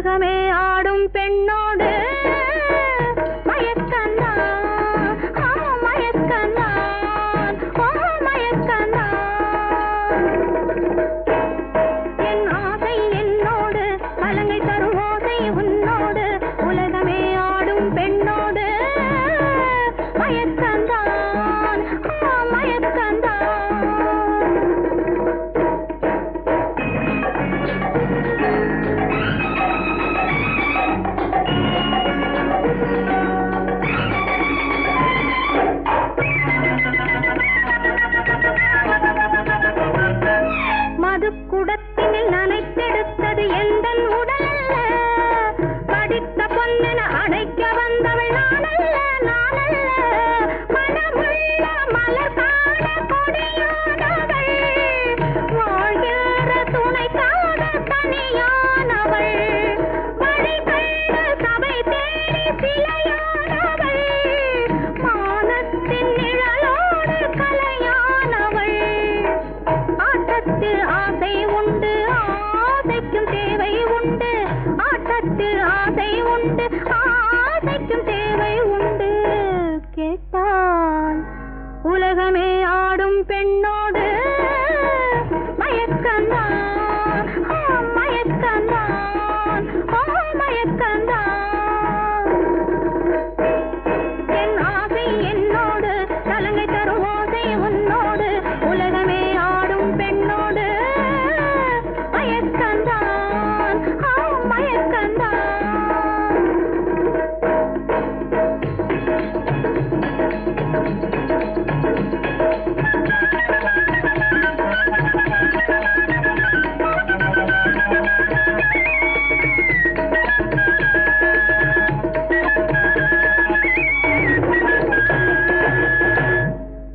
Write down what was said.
உலகமே ஆடும் பெண்ணோடு தேவை உண்டு. ஆட்டத்தில் ஆசை உண்டு.